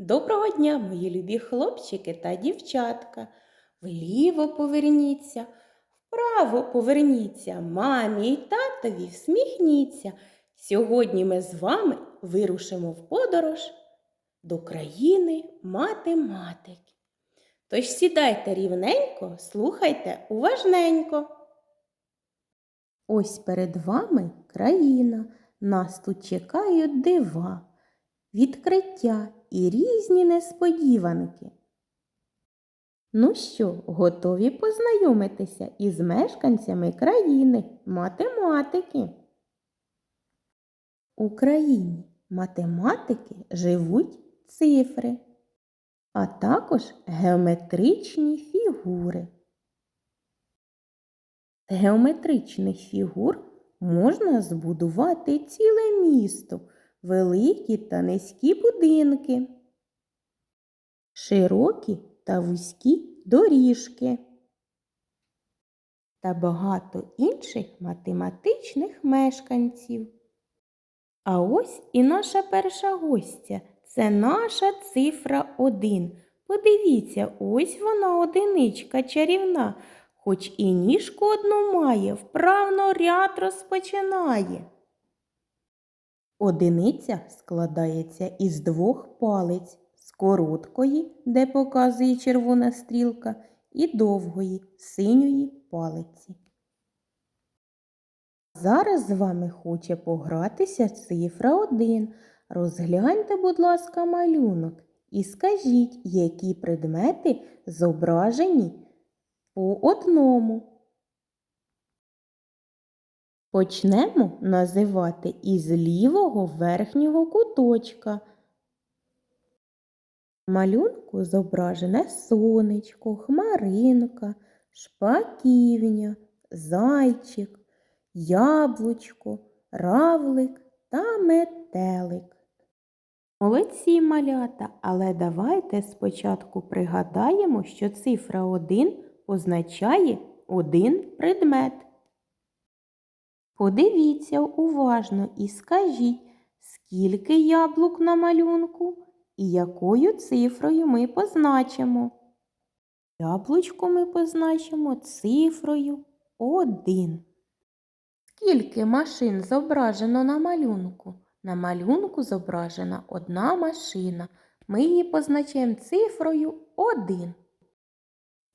Доброго дня, мої любі хлопчики та дівчатка. Вліво поверніться, вправо поверніться, мамі й татові всміхніться. Сьогодні ми з вами вирушимо в подорож до країни математики. Тож сідайте рівненько, слухайте уважненько. Ось перед вами країна, нас тут чекають дива, відкриття і різні несподіванки. Ну що, готові познайомитися із мешканцями країни математики? У країні математики живуть цифри, а також геометричні фігури. З геометричних фігур можна збудувати ціле місто, великі та низькі будинки, широкі та вузькі доріжки та багато інших математичних мешканців. А ось і наша перша гостя. Це наша цифра 1. Подивіться, ось вона одиничка чарівна, хоч і ніжку одну має, вправно ряд розпочинає. Одиниця складається із двох палиць з короткої, де показує червона стрілка, і довгої синьої палиці. Зараз з вами хоче погратися цифра 1. Розгляньте, будь ласка, малюнок і скажіть, які предмети зображені по одному. Почнемо називати із лівого верхнього куточка. Малюнку зображене сонечко, хмаринка, шпаківня, зайчик, яблучко, равлик та метелик. Молодці малята, але давайте спочатку пригадаємо, що цифра 1 означає один предмет. Подивіться уважно і скажіть, скільки яблук на малюнку і якою цифрою ми позначимо. Яблучко ми позначимо цифрою 1. Скільки машин зображено на малюнку? На малюнку зображена одна машина. Ми її позначаємо цифрою 1.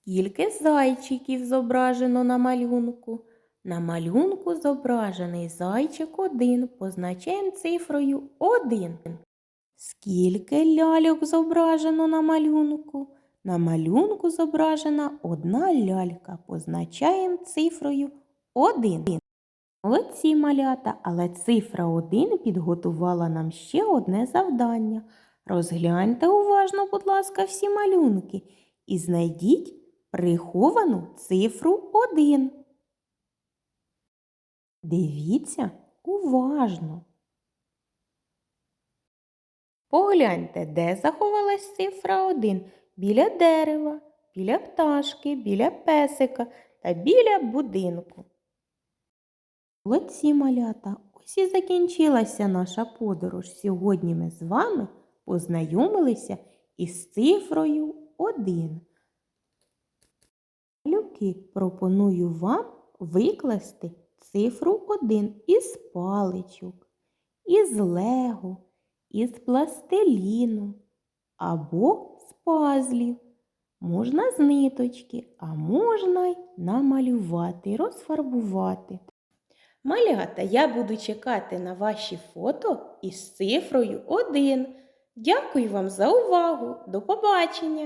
Скільки зайчиків зображено на малюнку? На малюнку зображений зайчик 1. Позначаємо цифрою 1. Скільки ляльок зображено на малюнку? На малюнку зображена одна лялька. Позначаємо цифрою 1. Молодці малята, але цифра 1 підготувала нам ще одне завдання. Розгляньте уважно, будь ласка, всі малюнки і знайдіть приховану цифру 1. Дивіться уважно. Погляньте, де заховалась цифра 1 біля дерева, біля пташки, біля песика та біля будинку. Молодці малята, ось і закінчилася наша подорож. Сьогодні ми з вами познайомилися із цифрою 1. Малюки, пропоную вам викласти цифру 1 із паличок, із лего, із пластиліну або з пазлів. Можна з ниточки, а можна й намалювати, розфарбувати. Малята, я буду чекати на ваші фото із цифрою 1. Дякую вам за увагу. До побачення!